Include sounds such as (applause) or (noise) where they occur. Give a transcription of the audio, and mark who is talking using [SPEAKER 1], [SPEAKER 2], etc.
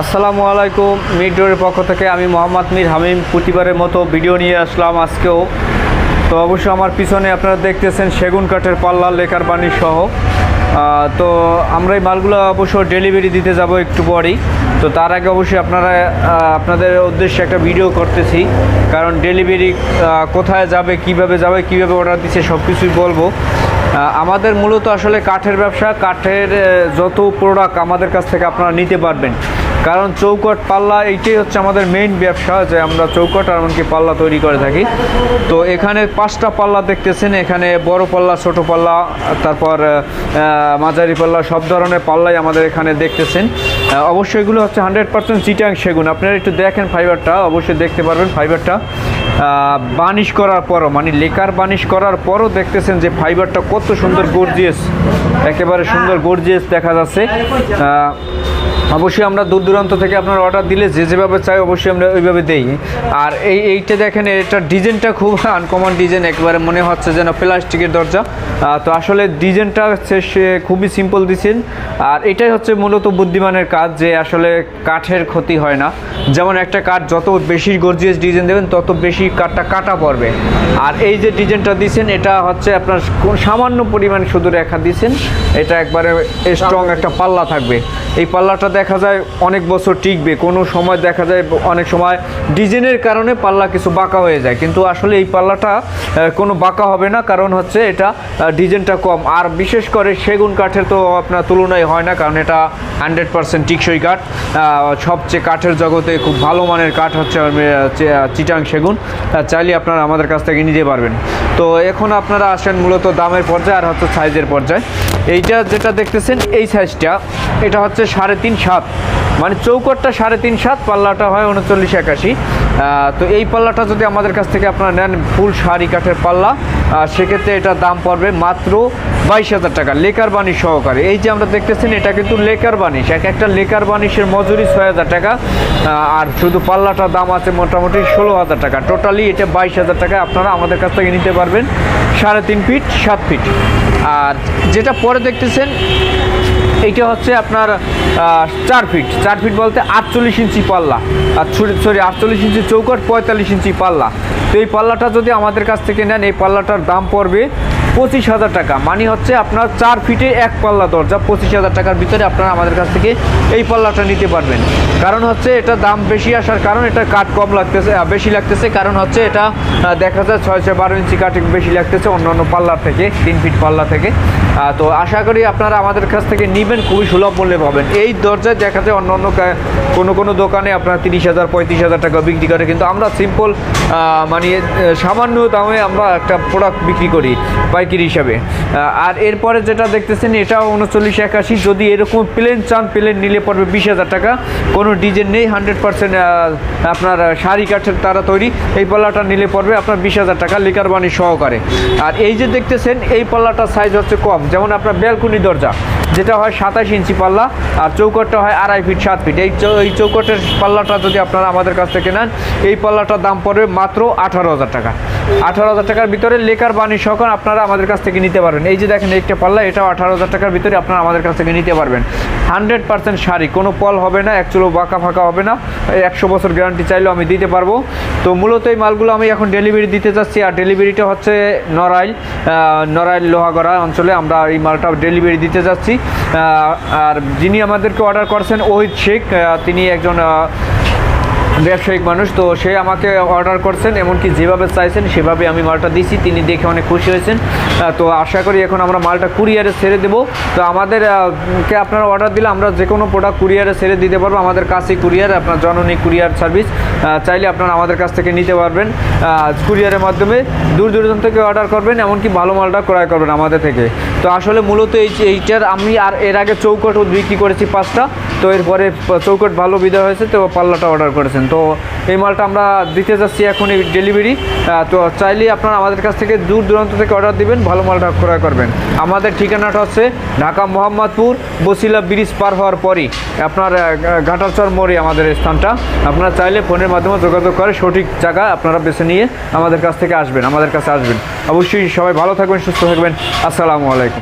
[SPEAKER 1] আসসালামু আলাইকুম মিডোরের পক্ষ থেকে আমি মোহাম্মদ মীর হামিম প্রতিবারের মতো ভিডিও নিয়ে আসলাম আজকেও। তো অবশ্যই আমার পিছনে আপনারা দেখতেছেন সেগুন কাঠের পাল্লা, লেকার বাণী সহ। তো আমরা এই মালগুলো অবশ্য ডেলিভারি দিতে যাব একটু পরেই। তো তার আগে অবশ্যই আপনারা আপনাদের উদ্দেশ্যে একটা ভিডিও করতেছি। কারণ ডেলিভারি কোথায় যাবে, কীভাবে যাবে, কীভাবে অর্ডার দিচ্ছে সব কিছুই বলব আমাদের মূলত আসলে কাঠের ব্যবসা, কাঠের যত প্রোডাক্ট আমাদের কাছ থেকে আপনারা নিতে পারবেন। কারণ চৌকট পাল্লা এইটাই হচ্ছে আমাদের মেইন ব্যবসা যে আমরা চৌকট আর এমনকি পাল্লা তৈরি করে থাকি। তো এখানে পাঁচটা পাল্লা দেখতেছেন এখানে বড় পাল্লা ছোট পাল্লা তারপর মাঝারি পাল্লা সব ধরনের পাল্লাই আমাদের এখানে দেখতেছেন। অবশ্যই এগুলো হচ্ছে হান্ড্রেড পার্সেন্ট চিটাং সেগুন। আপনারা একটু দেখেন ফাইবারটা অবশ্যই দেখতে পারবেন ফাইবারটা বানিশ করার পরও মানে লেকার বানিশ করার পরও দেখতেছেন যে ফাইবারটা কত সুন্দর গর্জিয়াস একেবারে সুন্দর গর্জিয়াস দেখা যাচ্ছে। অবশ্যই আমরা দূর দূরান্ত থেকে আপনার অর্ডার দিলে যে যেভাবে চাই অবশ্যই আমরা ওইভাবে দেই। আর এই এইটা দেখেন, এটা ডিজাইনটা খুব (laughs) আনকমন ডিজাইন, একবারে মনে হচ্ছে যেন প্লাস্টিকের দরজা। তো আসলে ডিজাইনটা হচ্ছে সে খুবই সিম্পল দিচ্ছেন আর এটাই হচ্ছে মূলত বুদ্ধিমানের কাজ যে আসলে কাঠের ক্ষতি হয় না। যেমন একটা কাঠ যত বেশি গর্জিয়াস ডিজাইন দেবেন, তত বেশি কাঠটা কাটা পড়বে। আর এই যে ডিজাইনটা দিচ্ছেন এটা হচ্ছে আপনার সামান্য পরিমাণ শুধু রেখা দিচ্ছেন এটা একবারে স্ট্রং একটা পাল্লা থাকবে। এই পাল্লাটা দেখা যায় অনেক বছর টিকবে। কোনো সময় দেখা যায় অনেক সময় ডিজাইনের কারণে পাল্লা কিছু বাঁকা হয়ে যায়। কিন্তু আসলে এই পাল্লাটা কোনো বাঁকা হবে না। কারণ হচ্ছে এটা ডিজাইনটা কম। আর বিশেষ করে সেগুন কাঠের তো আপনার তুলনায় হয় না। কারণ এটা হান্ড্রেড পার্সেন্ট টিকসই কাঠ। সবচেয়ে কাঠের জগতে খুব ভালো মানের কাঠ হচ্ছে চিটাং সেগুন। চাইলে আপনারা আমাদের কাছ থেকে নিতে পারবেন। তো এখন আপনারা আসেন মূলত দামের পর্যায়ে আর হচ্ছে সাইজের পর্যায়ে। এইটা যেটা দেখতেছেন, এই সাইজটা এটা হচ্ছে সাড়ে তিন মানে চৌকটটা সাড়ে তিন সাত, পাল্লাটা হয় উনচল্লিশ একাশি। তো এই পাল্লাটা যদি আমাদের কাছ থেকে আপনারা নেন ফুল শাড়ি কাঠের পাল্লা সেক্ষেত্রে এটার দাম পড়বে মাত্র বাইশ হাজার টাকা, লেকার বানিশ সহকারে। এই যে আমরা দেখতেছেন, এটা কিন্তু লেকার বানিশ, এক একটা লেকার বানিশের মজুরি ছয় হাজার টাকা আর শুধু পাল্লাটার দাম আছে মোটামুটি ষোলো হাজার টাকা। টোটালি এটা বাইশ হাজার টাকা আপনারা আমাদের কাছ থেকে নিতে পারবেন সাড়ে তিন ফিট, সাত ফিট। আর যেটা পরে দেখতেছেন এইটা হচ্ছে আপনার চার ফিট চার ফিট বলতে আটচল্লিশ ইঞ্চি পাল্লা। আর সরি আটচল্লিশ ইঞ্চি চৌকট, পঁয়তাল্লিশ ইঞ্চি পাল্লা। তো এই পাল্লাটা যদি আমাদের কাছ থেকে নেন, এই পাল্লাটার দাম পড়বে পঁচিশ হাজার টাকা। মানে হচ্ছে আপনার চার ফিটে এক পাল্লা দরজা, পঁচিশ হাজার টাকার ভিতরে আপনারা আমাদের কাছ থেকে এই পাল্লাটা নিতে পারবেন। কারণ হচ্ছে এটা দাম বেশি আসার কারণ এটা কাঠ কম লাগতেছে বেশি লাগতেছে। কারণ হচ্ছে এটা দেখা যায় ছয় ছয় বারো ইঞ্চি কাঠ বেশি লাগতেছে অন্য অন্য পাল্লার থেকে, তিন ফিট পাল্লা থেকে। তো আশা করি আপনারা আমাদের কাছ থেকে নেবেন, খুবই সুলভ মূল্যে পাবেন। এই দরজায় দেখা যায় অন্য অন্য কোনো কোনো দোকানে আপনার তিরিশ হাজার, পঁয়ত্রিশ হাজার টাকা বিক্রি করে। কিন্তু আমরা সিম্পল মানে সামান্য দামে আমরা একটা প্রোডাক্ট বিক্রি করি। পাইকারি হিসাবে। আর এরপরে যেটা দেখতেছেন, এটাও উনচল্লিশ, একাশি। যদি এরকম প্লেন চান প্লেন নিলে পড়বে বিশ হাজার টাকা। কোনো ডিজাইন নেই হান্ড্রেড পার্সেন্ট আপনার শাড়ি কাঠের তারা তৈরি। এই পাল্লাটা নিলে পড়বে আপনার বিশ হাজার টাকা লিকার বাণী সহকারে। আর এই যে দেখতেছেন, এই পাল্লাটার সাইজ হচ্ছে কম। যেমন আপনার ব্যালকনি দরজা, যেটা হয় সাতাশ ইঞ্চি পাল্লা। আর চৌকটটা হয় আড়াই ফিট, সাত ফিট। এই এই চৌকটের পাল্লাটা যদি আপনারা আমাদের কাছ থেকে নেন, এই পাল্লাটার দাম পড়বে মাত্র আঠারো হাজার টাকা। আঠারো হাজার টাকার ভিতরে লেকার বাণী সকল আপনারা আমাদের কাছ থেকে নিতে পারবেন। এই যে দেখেন, একটা পাল্লা, এটাও আঠারো হাজার টাকার ভিতরে আপনারা আমাদের কাছ থেকে নিতে পারবেন। হান্ড্রেড পার্সেন্ট শাড়ি, কোনো পল হবে না অ্যাকচুয়ালি বাঁকা ফাঁকা হবে না। একশো বছর গ্যারান্টি চাইলেও আমি দিতে পারব। তো মূলত এই মালগুলো আমি এখন ডেলিভারি দিতে যাচ্ছি, আর ডেলিভারিটা হচ্ছে নড়াইল নড়াইল লোহাগড়া অঞ্চলে আমরা এই মালটা ডেলিভারি দিতে যাচ্ছি। আর যিনি আমাদেরকে অর্ডার করছেন ওহিত শেখ তিনি একজন ব্যবসায়িক মানুষ, তো সে আমাকে অর্ডার করছেন, এমনকি যেভাবে চাইছেন, সেভাবে আমি মালটা দিছি। তিনি দেখে অনেক খুশি হয়েছেন। তো আশা করি এখন আমরা মালটা কুরিয়ারে ছেড়ে দেবো। তো আমাদের কে আপনারা অর্ডার দিলে আমরা যে কোনো প্রোডাক্ট কুরিয়ারে ছেড়ে দিতে পারব। আমাদের কাছে কুরিয়ার, আপনার জননী কুরিয়ার সার্ভিস চাইলে আপনারা আমাদের কাছ থেকে নিতে পারবেন। কুরিয়ারের মাধ্যমে দূর দূরান্ত থেকে অর্ডার করবেন, এমনকি ভালো মালটা ক্রয় করবেন আমাদের থেকে। তো আসলে মূলত এই এইটার, আমি আর এর আগে চৌকট বিক্রি করেছি পাঁচটা। তো এরপরে চৌকট ভালো বিদায় হয়েছে, তো পাল্লাটা অর্ডার করেছেন। তো এই মালটা আমরা দিতে যাচ্ছি এখন এই ডেলিভারি তো চাইলে আপনারা আমাদের কাছ থেকে দূর দূরান্ত থেকে অর্ডার দিবেন, ভালো মালটা ক্রয় করবেন। আমাদের ঠিকানাটা হচ্ছে ঢাকা মোহাম্মদপুর, বসিলা ব্রিজ পার হওয়ার পরই। আপনার ঘাটারচর মোড়ে আমাদের স্থানটা। আপনারা চাইলে ফোনের মাধ্যমে যোগাযোগ করে সঠিক জায়গা আপনারা বেছে নিয়ে আমাদের কাছ থেকে আসবেন, আমাদের কাছে আসবেন। অবশ্যই সবাই ভালো থাকবেন, সুস্থ থাকবেন। আসসালামু আলাইকুম।